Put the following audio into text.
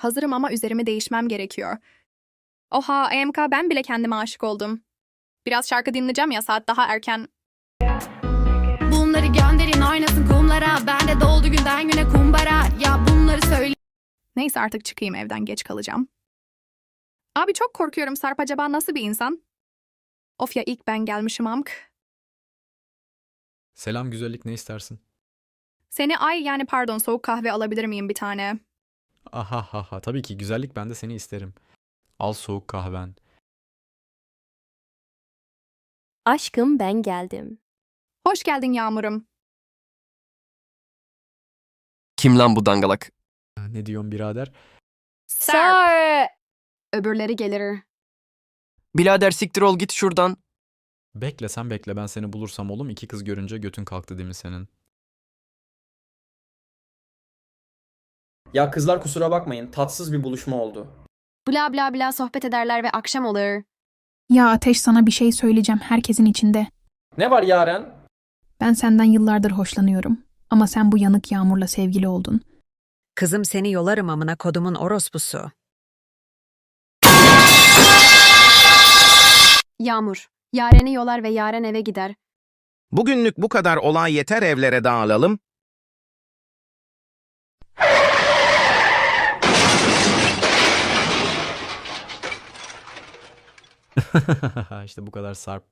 Hazırım ama üzerimi değişmem gerekiyor. Oha, EMK ben bile kendime aşık oldum. Biraz şarkı dinleyeceğim ya saat daha erken. Bunları gönderin oynasın kumlara Bende doldu günden güne kumbara Ya bunları söyle Neyse artık çıkayım evden geç kalacağım. Abi çok korkuyorum Sarp acaba nasıl bir insan? Of ya ilk ben gelmişim amk. Selam güzellik ne istersin? Seni ay yani pardon soğuk kahve alabilir miyim bir tane? Aha ha ha tabii ki güzellik ben de seni isterim. Al soğuk kahven. Aşkım ben geldim. Hoş geldin Yağmur'um. Kim lan bu dangalak? Ha, Ne diyorsun birader? Sarp! Öbürleri gelir Bilader siktir ol git şuradan. Bekle sen bekle ben seni bulursam oğlum iki kız görünce götün kalktı değil mi senin? Ya kızlar kusura bakmayın. Tatsız bir buluşma oldu. Bla bla bla sohbet ederler ve akşam olur Ya Ateş sana bir şey söyleyeceğim herkesin içinde. Ne var Yaren? Ben senden yıllardır hoşlanıyorum. Ama sen bu yanık Yağmur'la sevgili oldun. Kızım seni yolarım amına kodumun orospusu. Yağmur Yaren'i yolar ve Yaren eve gider Bugünlük bu kadar olay yeter evlere dağılalım. işte bu kadar sarp.